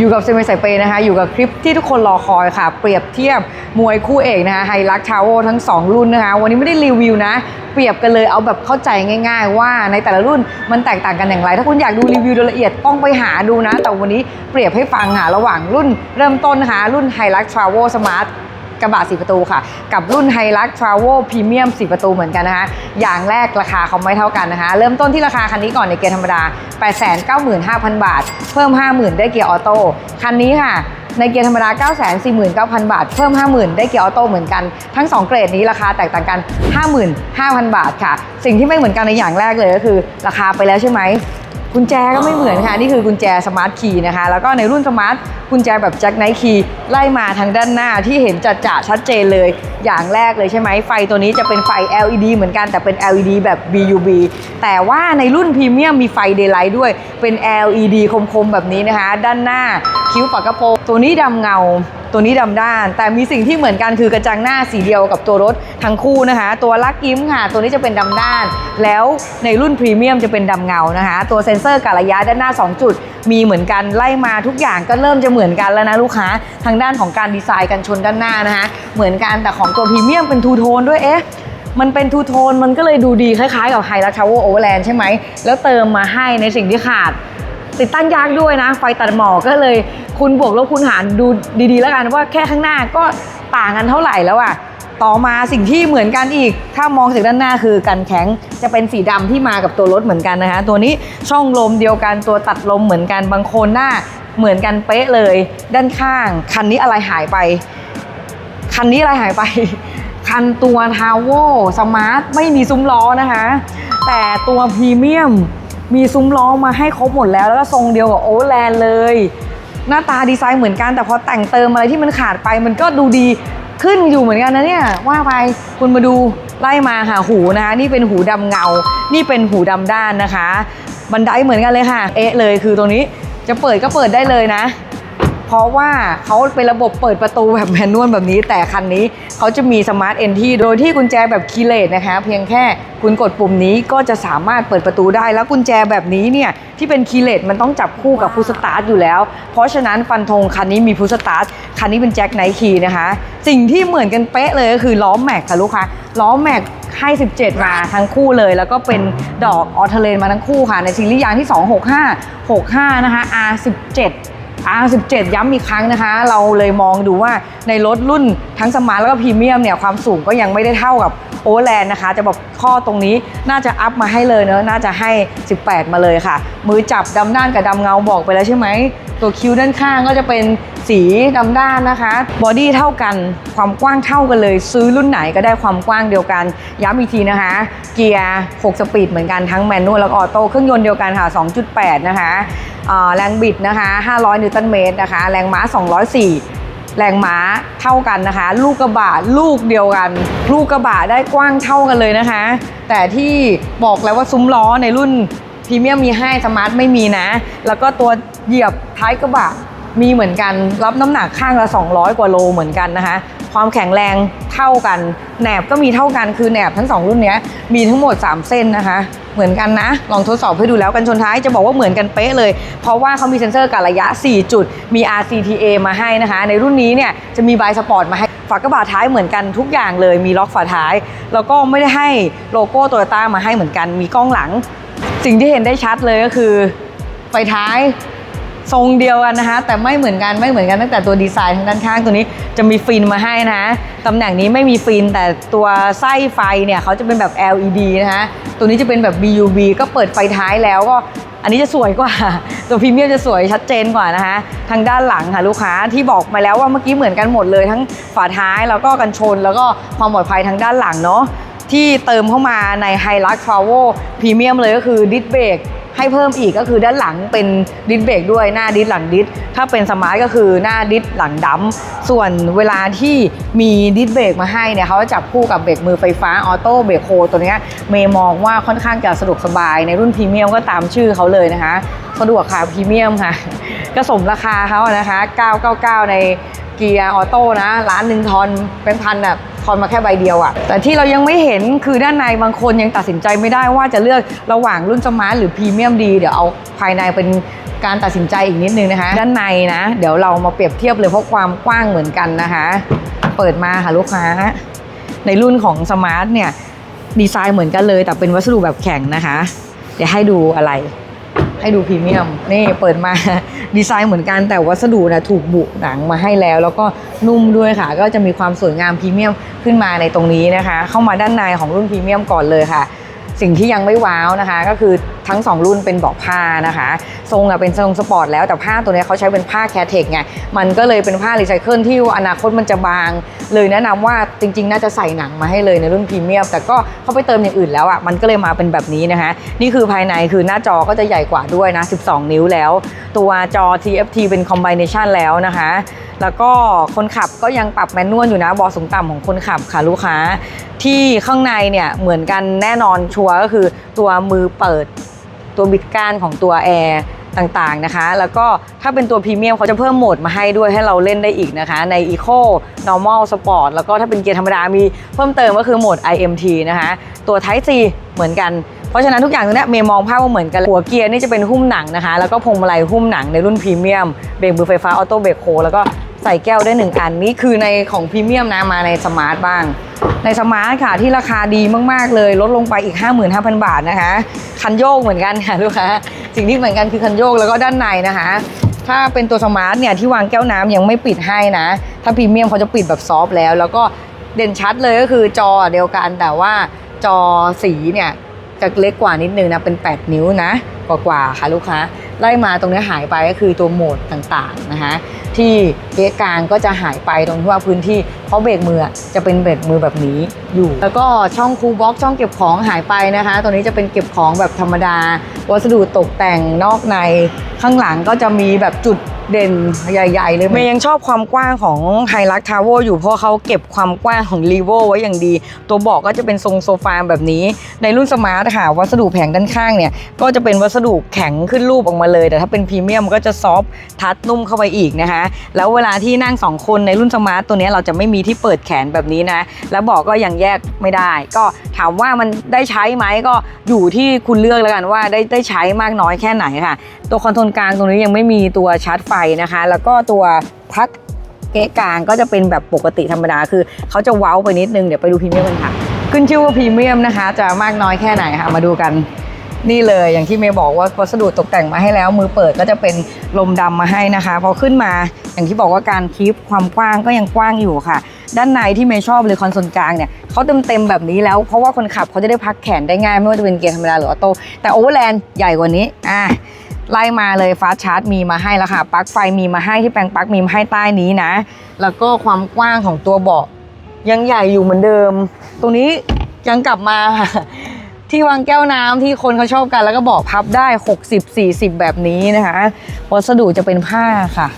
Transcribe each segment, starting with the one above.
อยู่กับเซมิสายเปนะคะ อยู่กับคลิปที่ทุกคนรอคอยค่ะ เปรียบเทียบมวยคู่เอกนะคะไฮรักทาวเวทั้ง 2 รุ่นนะคะ วันนี้ไม่ได้รีวิวนะ เปรียบกันเลยเอาแบบเข้าใจง่าย ๆ ว่าในแต่ละรุ่นมันแตกต่างกันอย่างไร ถ้าคุณอยากดูรีวิวโดยละเอียดต้องไปหาดูนะ แต่วันนี้เปรียบให้ฟังค่ะระหว่างรุ่นเริ่มต้นนะคะรุ่นไฮรักทาวเวสมาร์ท กระบะ4ประตูค่ะ กับรุ่น h i l u x t r a v e l Premium 4ประตูเหมือนกันนะคะ อย่างแรกราคาเขาไม่เท่ากันนะคะ เริ่มต้นที่ราคาคันนี้ก่อนในเกียร์ธรรมดา 895,000 บาท เพิ่ม 50,000 ได้เกียร์ออโต้คันนี้ค่ะในเกียร์ธรรมดา 949,000 บาท เพิ่ม 50,000 ได้เกียร์ออโต้เหมือนกัน ทั้ง 2 เกรดนี้ราคาแตกต่างกัน 55,000 บาทค่ะ สิ่งที่ไม่เหมือนกันในอย่างแรกเลยก็คือ ราคาไปแล้วใช่ไหม กุญแจก็ไม่เหมือนค่ะ นี่คือกุญแจสมาร์ทคีย์นะคะ แล้วก็ในรุ่นสมาร์ทกุญแจแบบแจ็คไนท์คีย์ไล่มาทางด้านหน้าที่เห็นจัดจะชัดเจนเลย อย่างแรกเลยใช่ไหมไฟตัวนี้จะเป็นไฟ LED เหมือนกันแต่เป็น LED แบบ BUV แต่ว่าในรุ่นพรีเมียมมีไฟเดย์ไลท์ด้วยเป็น LED คมๆแบบนี้นะคะ ด้านหน้าคิ้วฝากระโปรงตัวนี้ดำเงา ตัวนี้ดำด้าน แต่มีสิ่งที่เหมือนกันคือกระจังหน้าสีเดียวกับตัวรถทั้งคู่นะคะ ตัวลักยิ้มค่ะ ตัวนี้จะเป็นดำด้าน แล้วในรุ่นพรีเมียมจะเป็นดำเงานะคะ ตัวเซ็นเซอร์กะระยะด้านหน้า 2 จุด มีเหมือนกันไล่มาทุกอย่างก็เริ่มจะเหมือนกันแล้วนะลูกค้า ทางด้านของการดีไซน์กันชนด้านหน้านะคะ เหมือนกันแต่ของตัวพรีเมียมเป็นทูโทนด้วยเอ๊ะมันเป็นทูโทนมันก็เลยดูดีคล้ายๆกับไฮรัชชาวโอเวอร์แลนด์ใช่ไหมแล้วเติมมาให้ในสิ่งที่ขาด ติดตั้งยากด้วยนะ ไฟตัดหมอกก็เลยคุณบวกลบคูณหารดูดีๆ แล้วกันว่าแค่ข้างหน้าก็ต่างกันเท่าไหร่แล้วอะต่อมาสิ่งที่เหมือนกันอีก ถ้ามองจากด้านหน้าคือกันแข็งจะเป็นสีดำที่มากับตัวรถเหมือนกันนะคะ ตัวนี้ช่องลมเดียวกันตัวตัดลมเหมือนกันบางโคนหน้าเหมือนกันเป๊ะเลย ด้านข้าง คันนี้อะไรหายไป คันนี้อะไรหายไป คันตัวทาวโวอร์สมาร์ทไม่มีซุ้มล้อนะคะ แต่ตัวพรีเมียม มีซุ้มล้อมาให้ครบหมดแล้ว แล้วก็ทรงเดียวกับโอแลนเลย หน้าตาดีไซน์เหมือนกันแต่พอแต่งเติมอะไรที่มันขาดไปมันก็ดูดีขึ้นอยู่เหมือนกันนะเนี่ยว่าไปคุณมาดูไล่มาค่ะหูนะคะ นี่เป็นหูดำเงา นี่เป็นหูดำด้านนะคะ บันไดเหมือนกันเลยค่ะ เอ๊ะเลยคือตรงนี้จะเปิดก็เปิดได้เลยนะ เพราะว่าเขาเป็นระบบเปิดประตูแบบแมนนวลแบบนี้ แต่คันนี้เขาจะมีสมาร์ทเอนที่โดยที่กุญแจแบบคีเลสนะคะเพียงแค่คุณกดปุ่มนี้ก็จะสามารถเปิดประตูได้ แล้วกุญแจแบบนี้เนี่ยที่เป็นคีเลสมันต้องจับคู่กับพุสตาร์ทอยู่แล้ว เพราะฉะนั้นฟันธงคันนี้มีพุสตาร์ทคันนี้เป็นแจ็คไนท์คีนะคะ สิ่งที่เหมือนกันเป๊ะเลยก็คือล้อแม็กค่ะลูกค้าล้อแม็กให้ 17 มาทั้งคู่เลย แล้วก็เป็นดอกออเทเลนมาทั้งคู่ค่ะในซีรีส์ยางที่ 265 65 นะคะ R17 R17 ย้ำอีกครั้งนะคะ เราเลยมองดูว่าในรถรุ่น ทั้งสมาร์ทแล้วก็พรีเมียมเนี่ยความสูงก็ยังไม่ได้เท่ากับโอแลนด์นะคะ จะบอกข้อตรงนี้น่าจะอัพมาให้เลยเนอะน่าจะให้ 18 มาเลยค่ะ มือจับดำด้านกับดำเงาบอกไปแล้วใช่ไหม ตัวคิ้วด้านข้างก็จะเป็นสีดำด้านนะคะบอดี้เท่ากันความกว้างเท่ากันเลย ซื้อรุ่นไหนก็ได้ความกว้างเดียวกัน ย้ำอีกทีนะคะ เกียร์ 6 สปีดเหมือนกันทั้งแมนนวลแล้วก็ออโต้เครื่องยนต์เดียวกันค่ะ 2.8 นะคะแรงบิดนะคะ 500 นิวตันเมตรนะคะ แรงม้า 204 แรงม้าเท่ากันนะคะ ลูกกระบะลูกเดียวกัน ลูกกระบะได้กว้างเท่ากันเลยนะคะ แต่ที่บอกแล้วว่าซุ้มล้อในรุ่นพรีเมียมมีให้สมาร์ทไม่มีนะ แล้วก็ตัวเหยียบท้ายกระบะมีเหมือนกันรับน้ำหนักข้างละ 200 กว่าโลเหมือนกันนะคะ ความแข็งแรงเท่ากันแหนบก็มีเท่ากันคือแหนบทั้งสองรุ่นนี้มีทั้งหมด 3 เส้นนะคะ เหมือนกันนะ ลองทดสอบให้ดูแล้วกันชนท้ายจะบอกว่าเหมือนกันเป๊ะเลย เพราะว่าเขามีเซ็นเซอร์การระยะ 4 จุด มี RCTA มาให้นะคะ ในรุ่นนี้เนี่ยจะมีไบสปอร์ตมาให้ฝากระบะท้ายเหมือนกันทุกอย่างเลย มีล็อกฝาท้าย แล้วก็ไม่ได้ให้โลโก้โตโยต้ามาให้เหมือนกัน มีกล้องหลัง สิ่งที่เห็นได้ชัดเลยก็คือไฟท้าย ทรงเดียวกันนะคะ แต่ไม่เหมือนกันไม่เหมือนกันตั้งแต่ตัวดีไซน์ทางด้านข้างตัวนี้จะมีฟินมาให้นะตำแหน่งนี้ไม่มีฟินแต่ตัวไส้ไฟเนี่ยเขาจะเป็นแบบ LED นะคะตัวนี้จะเป็นแบบ BUV ก็เปิดไฟท้ายแล้วก็อันนี้จะสวยกว่า ตัวพรีเมียมจะสวยชัดเจนกว่านะคะ ทางด้านหลังค่ะลูกค้าที่บอกมาแล้วว่าเมื่อกี้เหมือนกันหมดเลย ทั้งฝาท้ายแล้วก็กันชน แล้วก็ความปลอดภัยทางด้านหลังเนาะที่เติมเข้ามาใน h i l u x t r a v e l Premium เลยก็คือดิสเบรก ให้เพิ่มอีกก็คือด้านหลังเป็นดิสเบรกด้วยหน้าดิสหลังดิสถ้าเป็นสมาร์ทก็คือหน้าดิสหลังดัมส่วนเวลาที่มีดิสเบรกมาให้เนี่ยเขาจะจับคู่กับเบรกมือไฟฟ้าออโต้เบรกโฮตัวเนี้ยเมย์มองว่าค่อนข้างจะสะดวกสบายในรุ่นพรีเมียมก็ตามชื่อเขาเลยนะคะสะดวกค่ะพรีเมียมค่ะก็สมราคาเขาอะนะคะ 999 ในเกียร์ออโต้นะร้านหนึ่งทอนเป็นพันแบบ ทอนมาแค่ใบเดียวอะแต่ที่เรายังไม่เห็นคือด้านในบางคนยังตัดสินใจไม่ได้ว่าจะเลือกระหว่างรุ่นสมาร์ทหรือพรีเมียมดี เดี๋ยวเอาภายในเป็นการตัดสินใจอีกนิดนึงนะคะ ด้านในนะ เดี๋ยวเรามาเปรียบเทียบเลยเพราะความกว้างเหมือนกันนะคะ เปิดมาค่ะลูกค้า ในรุ่นของสมาร์ทเนี่ยดีไซน์เหมือนกันเลย แต่เป็นวัสดุแบบแข็งนะคะ เดี๋ยวให้ดูอะไร ให้ดูพรีเมียมนี่เปิดมาดีไซน์เหมือนกันแต่วัสดุนะถูกบุหนังมาให้แล้ว แล้วก็นุ่มด้วยค่ะ ก็จะมีความสวยงามพรีเมียมขึ้นมาในตรงนี้นะคะ เข้ามาด้านในของรุ่นพรีเมียมก่อนเลยค่ะ สิ่งที่ยังไม่ว้าวนะคะ ก็คือ ทั้ง 2 รุ่นเป็นเบาะผ้านะคะ ทรงอะเป็นทรงสปอร์ตแล้วแต่ผ้าตัวนี้เขาใช้เป็นผ้าแคทเทคไงมันก็เลยเป็นผ้ารีไซเคิลที่อนาคตมันจะบาง เลยแนะนำว่าจริง ๆ น่าจะใส่หนังมาให้เลยในรุ่นพรีเมียมแต่ก็เขาไปเติมอย่างอื่นแล้วอะมันก็เลยมาเป็นแบบนี้นะคะ นี่คือภายในคือหน้าจอก็จะใหญ่กว่าด้วยนะ 12 นิ้วแล้ว ตัวจอ TFT เป็นคอมบิเนชันแล้วนะคะแล้วก็คนขับก็ยังปรับแมนนวลอยู่นะบาะสูงต่ำของคนขับค่ะลูกค้า ที่ข้างในเนี่ยเหมือนกันแน่นอนชัวร์ก็คือตัวมือเปิด ตัวบิดก้านของตัวแอร์ต่างๆนะคะ แล้วก็ถ้าเป็นตัวพรีเมียมเขาจะเพิ่มโหมดมาให้ด้วยให้เราเล่นได้อีกนะคะ ใน Eco Normal Sport แล้วก็ถ้าเป็นเกียร์ธรรมดามีเพิ่มเติมก็คือโหมด IMT นะคะ ตัว Type C เหมือนกัน เพราะฉะนั้นทุกอย่างตรงนี้เมย์มองภาพว่าเหมือนกันหัวเกียร์นี่จะเป็นหุ้มหนังนะคะ แล้วก็พวงมาลัยหุ้มหนังในรุ่นพรีเมียมเบรกมือไฟฟ้าออโต้เบรกโคแล้วก็ ใส่แก้วได้หนึ่งอันนี่คือในของพรีเมียมนะมาในสมาร์ทบ้าง ในสมาร์ทค่ะที่ราคาดีมากๆเลย ลดลงไปอีก 55,000 บาทนะคะ คันโยกเหมือนกันค่ะลูกค้าสิ่งที่เหมือนกันคือคันโยกแล้วก็ด้านในนะคะ ถ้าเป็นตัวสมาร์ทเนี่ยที่วางแก้วน้ำยังไม่ปิดให้นะ ถ้าพรีเมียมเขาจะปิดแบบซอฟแล้ว แล้วก็เด่นชัดเลยก็คือจอเดียวกันแต่ว่าจอสีเนี่ยจะเล็กกว่านิดนึงนะเป็น 8 นิ้วนะกว่าๆค่ะลูกค้า ไล่มาตรงนี้หายไปก็คือตัวโหมดต่างๆนะคะที่เก๊กลางก็จะหายไปตรงที่ว่าพื้นที่เพราะเบรกมือจะเป็นเบรกมือแบบนี้อยู่ แล้วก็ช่องคูลบ็อกช่องเก็บของหายไปนะคะตัวนี้จะเป็นเก็บของแบบธรรมดา วัสดุตกแต่งนอกในข้างหลังก็จะมีแบบจุด เด่นใหญ่ๆเลยเมย์ยังชอบความกว้างของไฮรักทาวเวอร์อยู่เพราะเขาเก็บความกว้างของรีโวไว้อย่างดี ตัวเบาะก็จะเป็นทรงโซฟาแบบนี้ ในรุ่นสมาร์ทค่ะวัสดุแผงด้านข้างเนี่ยก็จะเป็นวัสดุแข็งขึ้นรูปออกมาเลย แต่ถ้าเป็นพรีเมียมก็จะซอฟต์ทัดนุ่มเข้าไปอีกนะคะ แล้วเวลาที่นั่ง 2 คนในรุ่นสมาร์ทตัวเนี้ยเราจะไม่มีที่เปิดแขนแบบนี้นะ แล้วเบอกก็ยังแยกไม่ได้ ก็ถามว่ามันได้ใช้ไหมก็อยู่ที่คุณเลือกแล้วกันว่าได้ได้ใช้มากน้อยแค่ไหนค่ะ ตัวคอนโทรลกลางตรงนี้ยังไม่มีตัวชาร์จไฟนะคะ แล้วก็ตัวพักเกะกลางก็จะเป็นแบบปกติธรรมดาคือเขาจะเว้าไปนิดนึงเดี๋ยวไปดูพรีเมียมกันค่ะ ขึ้นชื่อว่าพรีเมียมนะคะ จะมากน้อยแค่ไหนค่ะมาดูกันนี่เลยอย่างที่เมย์บอกว่าวัสดุตกแต่งมาให้แล้ว มือเปิดก็จะเป็นลมดำมาให้นะคะ พอขึ้นมาอย่างที่บอกว่าการคีปความกว้างก็ยังกว้างอยู่ค่ะ ด้านในที่เมย์ชอบเลยคอนโซลกลางเนี่ยเขาเต็มเต็มๆแบบนี้แล้วเพราะว่าคนขับเขาจะได้พักแขนได้ง่าย ไม่ว่าจะเป็นเกียร์ธรรมดาหรือออโต้แต่โอเวอร์แลนด์ใหญ่กว่านี้อะ ไล่มาเลยฟาสชาร์จมีมาให้แล้วค่ะปลั๊กไฟมีมาให้ที่แปลงปลั๊กมีมาให้ใต้นี้นะ แล้วก็ความกว้างของตัวเบาะยังใหญ่อยู่เหมือนเดิม ตรงนี้ยังกลับมาค่ะที่วางแก้วน้ำที่คนเขาชอบกันแล้วก็บอกพับได้ 60 40 แบบนี้นะคะ วัสดุจะเป็นผ้าค่ะ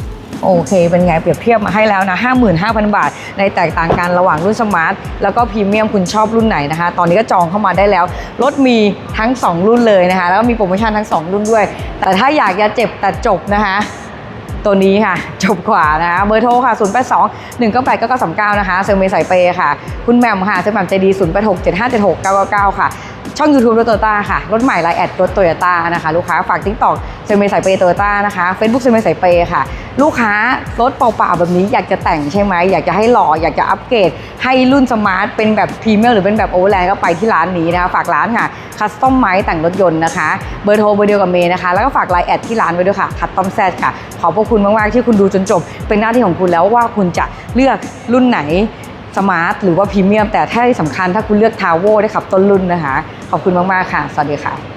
โอเคเป็นไงเปรียบเทียบมาให้แล้วนะ 55,000 บาท ในแตกต่างกันระหว่างรุ่นสมาร์ท แล้วก็พรีเมียมคุณชอบรุ่นไหนนะคะ ตอนนี้ก็จองเข้ามาได้แล้ว รถมีทั้ง 2 รุ่นเลยนะคะ แล้วก็มีโปรโมชั่นทั้ง 2 รุ่นด้วย แต่ถ้าอยากจะเจ็บแต่จบนะคะตัวนี้ค่ะ จบกว่านะคะเบอร์โทรค่ะ 0 8 2 1 9 8 9 9 3 9 นะคะ เซลเมย์สายเปย์ค่ะ คุณแหม่มค่ะ เซลแหม่มใจดี 0 8 6 7 5 7 6 9 9 9 ค่ะ ช่อง YouTube รถโตโยต้าค่ะ รถใหม่ไลน์แอดรถโตโยต้านะคะ ลูกค้าฝากทิกตอกเซลเมย์สายเปย์โตโยต้านะคะ Facebook เซลเมย์สายเปย์ค่ะ ลูกค้ารถเปล่าๆแบบนี้อยากจะแต่งใช่ไหมอยากจะให้หล่ออยากจะอัปเกรด ให้รุ่นสมาร์ทเป็นแบบพรีเมียมหรือเป็นแบบโอเวอร์แลนด์ก็ไปที่ร้านนี้นะคะ ฝากร้านค่ะคัสตอมไม้แต่งรถยนต์นะคะ เบอร์โทรเบอร์เดียวกับเมย์นะคะ แล้วก็ฝากไลน์แอดที่ร้านไว้ด้วยค่ะคัสตอมแซดค่ะ ขอบพระคุณมากๆที่คุณดูจนจบ เป็นหน้าที่ของคุณแล้วว่าคุณจะเลือกรุ่นไหน สมาร์ทหรือว่าพรีเมียมแต่ถ้าที่สำคัญถ้าคุณเลือกทาวเวอร์ได้ขับต้นรุ่นนะคะ ขอบคุณมาก ๆ ค่ะ สวัสดีค่ะ